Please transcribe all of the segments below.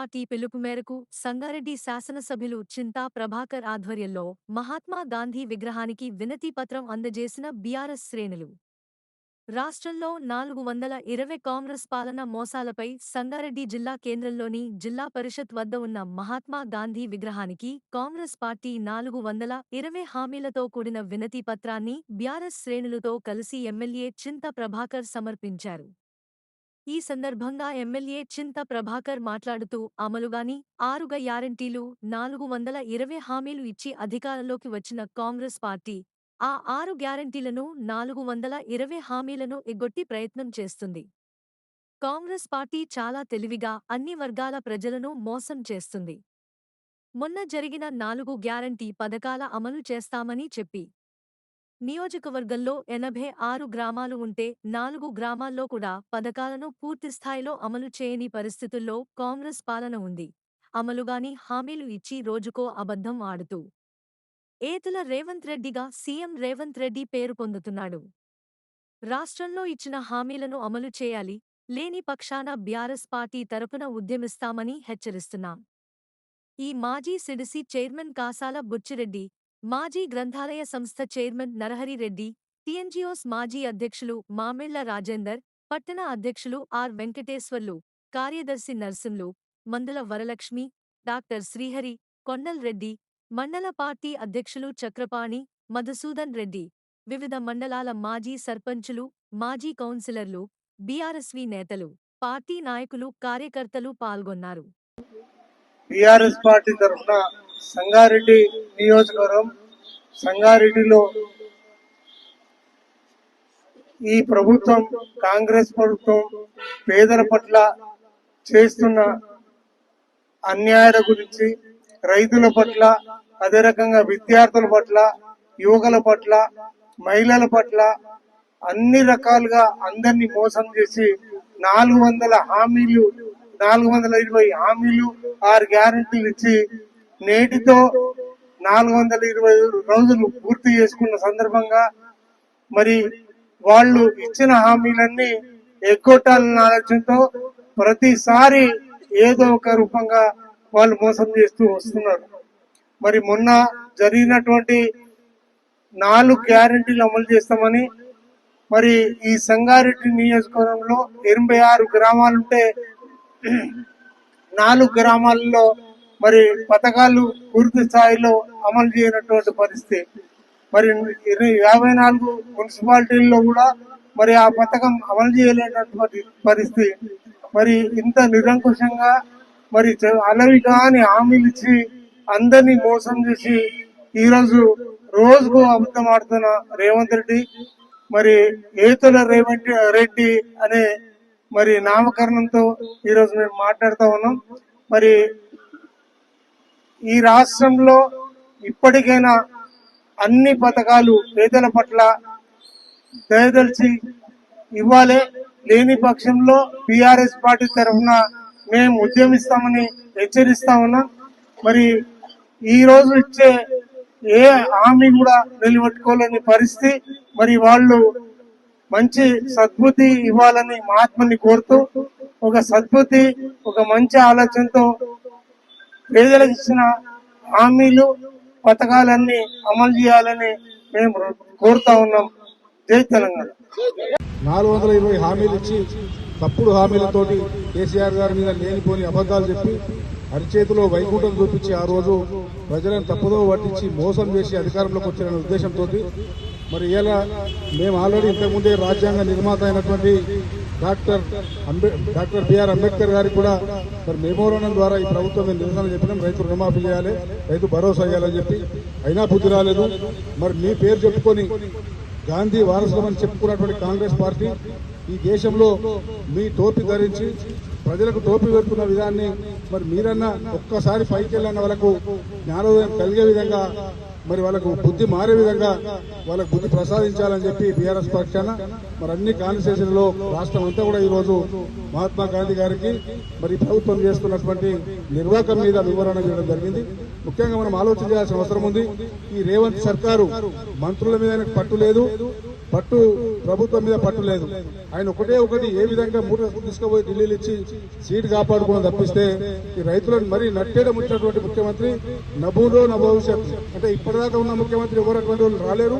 Party పిలుపు మేరకు సంగారెడ్డి శాసనసభ్యులు చింతా ప్రభాకర్ ఆధ్వర్యంలో మహాత్మా గాంధీ విగ్రహానికి వినతి పత్రం అందజేసిన బీఆర్ఎస్ శ్రేణులు. రాష్ట్రంలో నాలుగు వందల ఇరవై కాంగ్రెస్ పాలన మోసాలపై సంగారెడ్డి జిల్లా కేంద్రంలోని జిల్లా పరిషత్ వద్ద ఉన్న మహాత్మా గాంధీ విగ్రహానికి కాంగ్రెస్ పార్టీ నాలుగు వందల ఇరవై హామీలతో కూడిన వినతి పత్రాన్ని బీఆర్ఎస్ శ్రేణులతో కలిసి ఎమ్మెల్యే చింత ప్రభాకర్ సమర్పించారు. ఈ సందర్భంగా ఎమ్మెల్యే చింత ప్రభాకర్ మాట్లాడుతూ అమలుగాని ఆరుగ గ్యారంటీలు నాలుగు వందల ఇరవై హామీలు ఇచ్చి అధికారంలోకి వచ్చిన కాంగ్రెస్ పార్టీ ఆ ఆరు గ్యారంటీలను నాలుగు వందల ఇరవై హామీలను ఎగ్గొట్టి ప్రయత్నం చేస్తుంది. కాంగ్రెస్ పార్టీ చాలా తెలివిగా అన్ని వర్గాల ప్రజలను మోసం చేస్తుంది. మొన్న జరిగిన నాలుగు గ్యారంటీ పథకాల అమలు చేస్తామని చెప్పి నియోజకవర్గంలో ఎనభై ఆరు గ్రామాలు ఉంటే నాలుగు గ్రామాల్లో కూడా పథకాలను పూర్తిస్థాయిలో అమలు చేయని పరిస్థితుల్లో కాంగ్రెస్ పాలన ఉంది. అమలుగాని హామీలు ఇచ్చి రోజుకో అబద్ధం ఆడుతూ ఏతుల రేవంత్ రెడ్డిగా సీఎం రేవంత్ రెడ్డి పేరు పొందుతున్నాడు. రాష్ట్రంలో ఇచ్చిన హామీలను అమలు చేయాలి లేని పక్షాన బ్యారస్ పార్టీ తరపున ఉద్యమిస్తామని హెచ్చరిస్తున్నాం. ఈ మాజీ సిడిసి చైర్మన్ కాసాల బుచ్చిరెడ్డి మాజీ గ్రంథాలయ సంస్థ చైర్మన్ నరహరి రెడ్డి టీఎన్జీఓస్ మాజీ అధ్యక్షులు మామిళ్ళ రాజేందర్ పట్టణ అధ్యక్షులు ఆర్ వెంకటేశ్వర్లు కార్యదర్శి నర్సింలు మందుల వరలక్ష్మి డాక్టర్ శ్రీహరి కొండల్ రెడ్డి మండల పార్టీ అధ్యక్షులు చక్రపాణి మధుసూదన్ రెడ్డి వివిధ మండలాల మాజీ సర్పంచులు మాజీ కౌన్సిలర్లు బీఆర్ఎస్వి నేతలు పార్టీ నాయకులు కార్యకర్తలు పాల్గొన్నారు. బీఆర్ఎస్ పార్టీ తరఫున సంగారెడ్డి నియోజకవర్గం సంగారెడ్డిలో ఈ ప్రభుత్వం కాంగ్రెస్ ప్రభుత్వం పేదల పట్ల చేస్తున్న అన్యాయాల గురించి రైతుల పట్ల అదే రకంగా విద్యార్థుల పట్ల యువకుల పట్ల మహిళల పట్ల అన్ని రకాలుగా అందరినీ మోసం చేసి నాలుగు వందల హామీలు నాలుగు వందల ఇరవై హామీలు ఆరు గ్యారంటీలు ఇచ్చి నేటితో నాలుగు వందల ఇరవై రోజులు పూర్తి చేసుకున్న సందర్భంగా మరి వాళ్ళు ఇచ్చిన హామీలన్నీ ఎగ్గొట్టాలన్న ఆలోచనతో ప్రతిసారి ఏదో ఒక రూపంగా వాళ్ళు మోసం చేస్తూ వస్తున్నారు. మరి మొన్న జరిగినటువంటి నాలుగు గ్యారంటీలు అమలు చేస్తామని మరి ఈ సంగారెడ్డి నియోజకవర్గంలో ఎనభై ఆరు గ్రామాలుంటే నాలుగు గ్రామాల్లో మరి పథకాలు పూర్తి స్థాయిలో అమలు చేయనటువంటి పరిస్థితి. మరి ఇరవై- యాభై నాలుగు మున్సిపాలిటీల్లో కూడా మరి ఆ పథకం అమలు చేయలేనటువంటి పరిస్థితి. మరి ఇంత నిరంకుశంగా మరి చ- అలవి కాని హామీలు ఇచ్చి అందరినీ మోసం చేసి ఈరోజు రోజుకు అబద్ధం ఆడుతున్న రేవంత్ రెడ్డి మరి ఏతుల రేవంత్ రెడ్డి అనే మరి నామకరణంతో ఈరోజు మేము మాట్లాడుతూ ఉన్నాం. మరి ఈ రాష్ట్రంలో ఇప్పటికైనా అన్ని పథకాలు పేదల పట్ల దయదలిచి ఇవ్వాలి. లేని పక్షంలో బీఆర్ఎస్ పార్టీ తరఫున మేము ఉద్యమిస్తామని హెచ్చరిస్తా ఉన్నాం. మరి ఈ రోజు ఇచ్చే ఏ హామీ కూడా నిలబెట్టుకోలేని పరిస్థితి. మరి వాళ్ళు మంచి సద్బుద్ధి ఇవ్వాలని మహాత్ముని కోరుతూ ఒక సద్బుద్ధి ఒక మంచి ఆలోచనతో పేదలకు ఇచ్చిన హామీలు పథకాలన్నీ అమలు చేయాలని మేము కోరుతా ఉన్నాం. జై తెలంగాణ. నాలుగు వందల ఇరవై హామీలు ఇచ్చి తప్పుడు హామీలతోటి కేసీఆర్ గారి మీద లేనిపోని అబద్ధాలు చెప్పి అరిచేతిలో వైకుంఠం చూపించి ఆ రోజు ప్రజలను తప్పుదో పట్టించి మోసం చేసి అధికారంలోకి వచ్చిన ఉద్దేశంతో మరి ఇలా మేము ఆల్రెడీ ఇంతకుముందే రాజ్యాంగ నిర్మాత అయినటువంటి doctor Ambe doctor B R Ambedkar గారికి కూడా మరి మెమోరాండం ద్వారా ఈ ప్రభుత్వం మేము నిరసన చెప్పినాం. రైతు రుణమాఫీ చేయాలి రైతు భరోసా చేయాలని చెప్పి. అయినా బుద్ధి రాలేదు. మరి మీ పేరు చెప్పుకొని గాంధీ వారసులమని చెప్పుకున్నటువంటి కాంగ్రెస్ పార్టీ ఈ దేశంలో మీ టోపీ ధరించి ప్రజలకు టోపీ పెడుతున్న విధాన్ని మరి మీరన్నా ఒక్కసారి పైకి వెళ్ళిన వాళ్ళకు జ్ఞానోదయం కలిగే విధంగా మరి వాళ్ళకు బుద్ధి మారే విధంగా వాళ్ళకు బుద్ధి ప్రసాదించాలని చెప్పి బీఆర్ఎస్ పక్షాన మరి అన్ని కాన్స్టిట్యూషన్ రాష్ట్రం అంతా కూడా ఈ రోజు మహాత్మా గాంధీ గారికి మరి ప్రభుత్వం చేస్తున్నటువంటి నిర్వాహకం మీద వివరణ చేయడం జరిగింది. ముఖ్యంగా మనం ఆలోచన చేయాల్సిన అవసరం ఉంది. ఈ రేవంత్ సర్కారు మంత్రుల మీద పట్టు లేదు. పట్టు ప్రభుత్వం మీద పట్టు లేదు. ఆయన ఒకటే ఒకటి ఏ విధంగా మూట తీసుకుపోయి ఢిల్లీలు ఇచ్చి సీట్ కాపాడుకోవడం తప్పిస్తే ఈ రైతులను మరీ నట్టేయడం వచ్చినటువంటి ముఖ్యమంత్రి నభూలో నా భవిష్యత్తు అంటే ఇప్పటిదాకా ఉన్న ముఖ్యమంత్రి ఎవరు అటువంటి వాళ్ళు రాలేరు.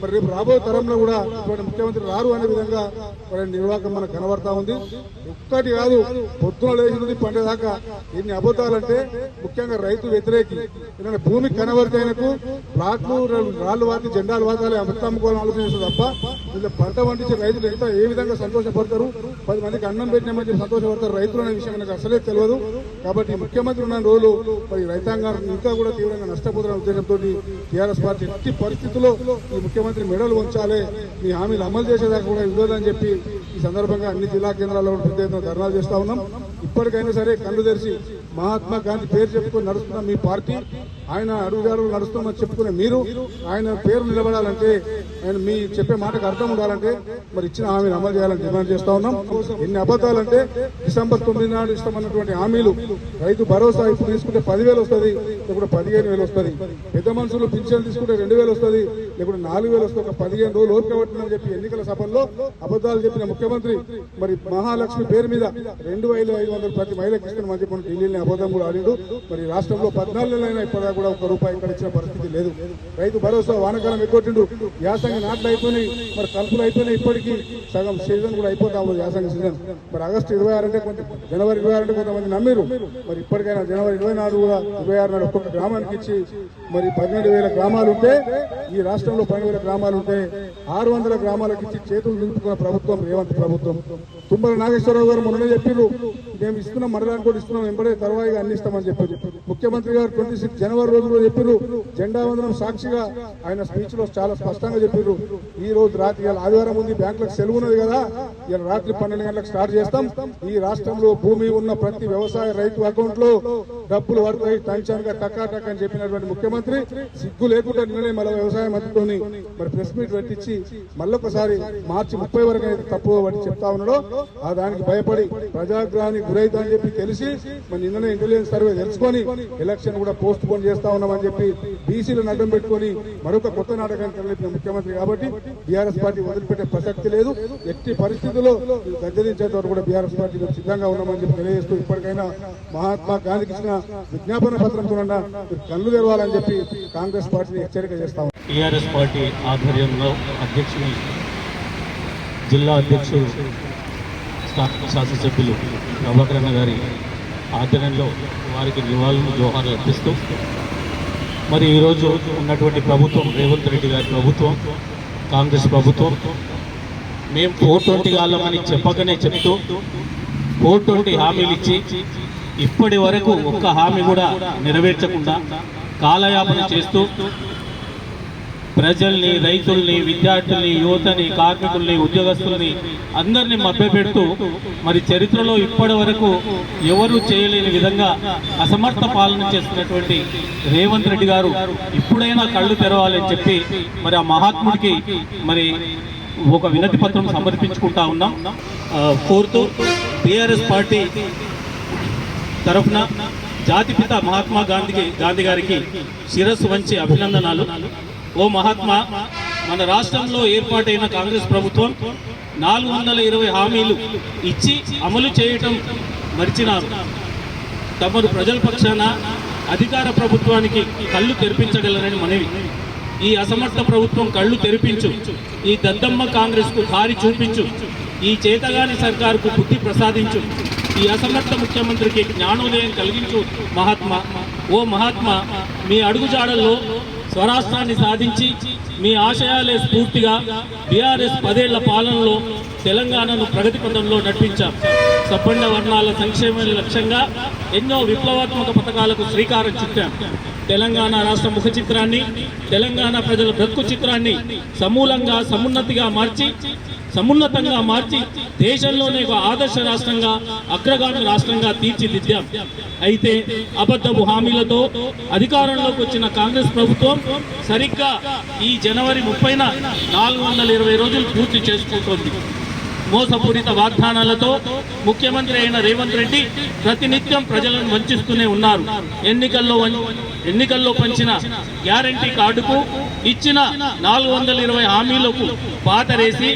మరి రేపు రాబోయే తరంలో కూడా ఇటువంటి ముఖ్యమంత్రి రారు అనే విధంగా మరి నిర్వాహకం మనకు కనబడతా ఉంది. ఒక్కటి కాదు పొద్దున లేచి నుండి పండే దాకా ఎన్ని అబద్ధాలంటే ముఖ్యంగా రైతు వ్యతిరేకి. ఎందుకంటే భూమి కనబడితే ఆయనకు ప్లాట్లు రాళ్ళు వాటి జెండాలు వాతాలి అమృతమ్ముకోవాలని ఆలోచించారు తప్ప వీళ్ళు పంట పండించే రైతులు ఎంత ఏ విధంగా సంతోషపడతారు? పది మందికి అన్నం పెట్టినామని చెప్పి సంతోషపడతారు రైతులు అనే విషయం నాకు అసలే తెలియదు. కాబట్టి ముఖ్యమంత్రి ఉన్న రోజులు మరి రైతాంగం ఇంకా కూడా తీవ్రంగా నష్టపోతున్న ఉద్దేశంతో టీఆర్ఎస్ పార్టీ ఎట్టి పరిస్థితుల్లో ఈ ముఖ్యమంత్రి మెడలు ఉంచాలి మీ హామీలు అమలు చేసేదాకా కూడా ఇవ్వదని చెప్పి ఈ సందర్భంగా అన్ని జిల్లా కేంద్రాల్లో పెద్ద ఎత్తున ధర్నాలు చేస్తా ఉన్నాం. ఇప్పటికైనా సరే కళ్ళు తెరిచి మహాత్మా గాంధీ పేరు చెప్పుకొని నడుస్తున్న మీ పార్టీ ఆయన అడుగుదారులు నడుస్తామని చెప్పుకునే మీరు ఆయన పేరు నిలబడాలంటే ఆయన మీ చెప్పే మాటకు అర్థం ఉండాలంటే మరి ఇచ్చిన హామీని అమలు చేయాలని డిమాండ్ చేస్తా ఉన్నాం. ఎన్ని అబద్ధాలంటే డిసెంబర్ తొమ్మిది నాడు ఇస్తామన్నటువంటి హామీలు రైతు భరోసా ఇప్పుడు తీసుకుంటే పదివేలు వస్తుంది లేకుంటే పదిహేను వేలు వస్తుంది. పెద్ద మనుషులు పింఛన్ తీసుకుంటే రెండు వేలు వస్తుంది లేకుంటే నాలుగు వేలు వస్తుంది. ఒక పదిహేను రోజులు ఓపిక పట్టిందని చెప్పి ఎన్నికల సభల్లో అబద్ధాలు చెప్పిన ముఖ్యమంత్రి మరి మహాలక్ష్మి పేరు మీద రెండు వేల ఐదు వందలు ప్రతి మహిళకి ఇస్తామని చెప్పి ఢిల్లీని అబద్ధం కూడా ఆడిండు. మరి రాష్ట్రంలో పద్నాలుగు నెలలైనా ఇప్పటిదాకా కూడా ఒక రూపాయి ఇక్కడ ఇచ్చిన పరిస్థితి లేదు. రైతు భరోసా వానకాలం ఎక్కువ యాసంగి నాట్లు అయిపోయినాయి. మరి కలుపులు అయిపోయినాయి ఇప్పటికీ. సగం సీజన్ కూడా అయిపోతా ఉంది యాసంగి సీజన్. మరి ఆగస్టు ఇరవై ఆరు అంటే కొంత జనవరి ఇరవై ఆరు అంటే కొంతమంది నమ్మిరు. మరి ఇప్పటికైనా జనవరి ఇరవై నాలుగు కూడా ఇరవై ఆరు నాడు ఒక్కొక్క గ్రామానికి ఇచ్చి మరి పన్నెండు వేల గ్రామాలు ఉంటే ఈ రాష్ట్రంలో పన్నెండు వేల గ్రామాలు ఉంటే ఆరు వందల గ్రామాలకు ఇచ్చి చేతులు నిలుపుకున్న ప్రభుత్వం రేవంత్ ప్రభుత్వం. తుమ్మల నాగేశ్వరరావు గారు మొన్న చెప్పారు మేము ఇస్తున్నాం మండలానికి కూడా ఇస్తున్నాం వెంబడే తర్వాత అన్ని ఇస్తామని చెప్పారు ముఖ్యమంత్రి గారు ట్వంటీ సిక్స్ జనవరి రోజు కూడా చెప్పారు జెండా వందనం సాక్షిగా ఆయన స్పీచ్లో చాలా స్పష్టంగా చెప్పారు ఈ రోజు రాత్రి ఆదివారం ఉంది బ్యాంకులకు సెలవు ఉన్నది కదా ఇలా రాత్రి పన్నెండు గంటలకు స్టార్ట్ చేస్తాం. ఈ రాష్ట్రంలో భూమి ఉన్న ప్రతి వ్యవసాయ రైతు అకౌంట్లో డబ్బులు పడతాయి టెన్షన్గా టకా టక్ అని చెప్పినటువంటి ముఖ్యమంత్రి సిగ్గు లేకుండా నిన్ననే మళ్ళీ వ్యవసాయ మంత్రితోని మరి ప్రెస్ మీట్ పెట్టించి మళ్ళొకసారి మార్చి ముప్పై వరకు అయితే తప్పు వాటి చెప్తా ఉన్నాడో ఆ దానికి భయపడి ప్రజాగ్రహానికి గురైతా అని చెప్పి తెలిసి మరి నిన్ననే ఇంటెలిజెన్స్ సర్వే తెలుసుకొని ఎలక్షన్ కూడా పోస్ట్ పోన్ చేస్తా ఉన్నామని చెప్పి బీసీలను అడ్డం పెట్టుకొని మరొక కొత్త నాటకాన్ని తరలిపిన ముఖ్యమంత్రి కాబట్టి బీఆర్ఎస్ పార్టీ వదిలిపెట్టే ప్రసక్తి లేదు. ఎట్టి పరిస్థితుల్లో గద్దెదించేంత వరకు కూడా బీఆర్ఎస్ పార్టీ సిద్ధంగా ఉన్నామని చెప్పి తెలియజేస్తూ ఇప్పటికైనా మహాత్మా గాంధీకి ఇచ్చిన విజ్ఞాపన పత్రంతో మీరు కళ్ళు తెరవాలని చెప్పి కాంగ్రెస్ పార్టీని హెచ్చరిక చేస్తాం టీఆర్ఎస్ పార్టీ ఆధ్వర్యంలో అధ్యక్షుని జిల్లా అధ్యక్షుడు స్థానిక శాసనసభ్యులు ప్రభాకరణ గారి ఆధ్వర్యంలో వారికి నివాళులు జోహార్లు అర్పిస్తూ మరి ఈరోజు ఉన్నటువంటి ప్రభుత్వం రేవంత్ రెడ్డి గారి ప్రభుత్వం కాంగ్రెస్ ప్రభుత్వం మేము ఫోర్ ట్వంటీ అని చెప్పకనే చెప్తూ ఫోర్ ట్వంటీ హామీలు ఇచ్చి ఇప్పటి వరకు ఒక్క హామీ కూడా నెరవేర్చకుండా కాలయాపన చేస్తూ ప్రజల్ని రైతుల్ని విద్యార్థుల్ని యువతని కార్మికుల్ని ఉద్యోగస్తుల్ని అందరినీ మభ్యపెడుతూ మరి చరిత్రలో ఇప్పటి వరకు ఎవరు చేయలేని విధంగా అసమర్థ పాలన చేస్తున్నటువంటి రేవంత్ రెడ్డి గారు ఇప్పుడైనా కళ్ళు తెరవాలని చెప్పి మరి ఆ మహాత్ముడికి మరి ఒక వినతి పత్రం సమర్పించుకుంటా ఉన్నాం. కోరుతూ టీఆర్ఎస్ పార్టీ తరఫున జాతిపిత మహాత్మా గాంధీకి గాంధీ గారికి శిరస్సు వంచి అభినందనాలు. ఓ మహాత్మా మన రాష్ట్రంలో ఏర్పాటైన కాంగ్రెస్ ప్రభుత్వం నాలుగు వందల ఇరవై హామీలు ఇచ్చి అమలు చేయటం మరిచినారు. తమరు ప్రజల పక్షాన అధికార ప్రభుత్వానికి కళ్ళు తెరిపించగలరని మనవి. ఈ అసమర్థ ప్రభుత్వం కళ్ళు తెరిపించు ఈ దద్దమ్మ కాంగ్రెస్కు దారి చూపించు ఈ చేతగాని సర్కారుకు బుద్ధి ప్రసాదించు ఈ అసమర్థ ముఖ్యమంత్రికి జ్ఞానోదయం కలిగించు మహాత్మా. ఓ మహాత్మా మీ అడుగుజాడల్లో స్వరాష్ట్రాన్ని సాధించి మీ ఆశయాలే స్ఫూర్తిగా బీఆర్ఎస్ పదేళ్ళ పాలనలో తెలంగాణను ప్రగతి పథంలో నడిపించాం. సబ్బండ వర్ణాల సంక్షేమ లక్ష్యంగా ఎన్నో విప్లవాత్మక పథకాలకు శ్రీకారం చుట్టాం. తెలంగాణ రాష్ట్ర ముఖ చిత్రాన్ని తెలంగాణ ప్రజల బ్రతుకు చిత్రాన్ని సమూలంగా సమున్నతిగా మార్చి సమున్నతంగా మార్చి దేశంలోనే ఒక ఆదర్శ రాష్ట్రంగా అగ్రగామి రాష్ట్రంగా తీర్చిదిద్దాం. అయితే అబద్ధపు హామీలతో అధికారంలోకి వచ్చిన కాంగ్రెస్ ప్రభుత్వం సరిగ్గా ఈ జనవరి ముప్పైన నాలుగు వందల ఇరవై రోజులు పూర్తి చేసుకుంటోంది. మోసపూరిత వాగ్దానాలతో ముఖ్యమంత్రి అయిన రేవంత్ రెడ్డి ప్రతినిత్యం ప్రజలను వంచిస్తూనే ఉన్నారు. ఎన్నికల్లో ఎన్నికల్లో పంచిన గ్యారంటీ కార్డుకు ఇచ్చిన నాలుగు వందల ఇరవై హామీలకు పాతరేసి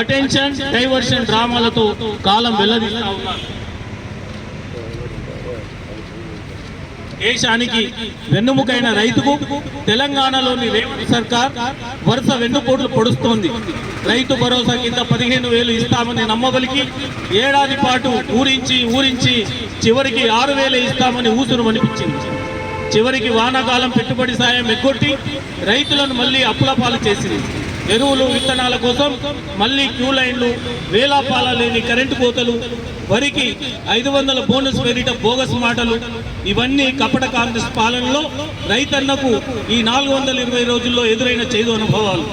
అటెన్షన్ డైవర్షన్ డ్రామాలతో కాలం వెల్లడిస్తా ఉన్నారు. దేశానికి వెన్నుముకైన రైతుకు తెలంగాణలోని రేవంత్ సర్కార్ వరుస వెన్నుపోట్లు పొడుస్తోంది. రైతు భరోసా కింద పదిహేను వేలు ఇస్తామని నమ్మబలికి ఏడాది పాటు ఊరించి ఊరించి చివరికి ఆరు వేలే ఇస్తామని ఊసును అనిపించింది చివరికి వానాకాలం పెట్టుబడి సాయం ఎగ్గొట్టి రైతులను మళ్ళీ అప్పుల పాలు చేసింది. ఎరువులు విత్తనాల కోసం మళ్ళీ క్యూ లైన్లు వేలాపాల లేని కరెంటు కోతలు వరికి ఐదు వందల బోనస్ పేరిట బోగస్ మాటలు ఇవన్నీ కపట కాంగ్రెస్ పాలనలో రైతన్నకు ఈ నాలుగు వందల ఇరవై రోజుల్లో ఎదురైన చేదు అనుభవాలు.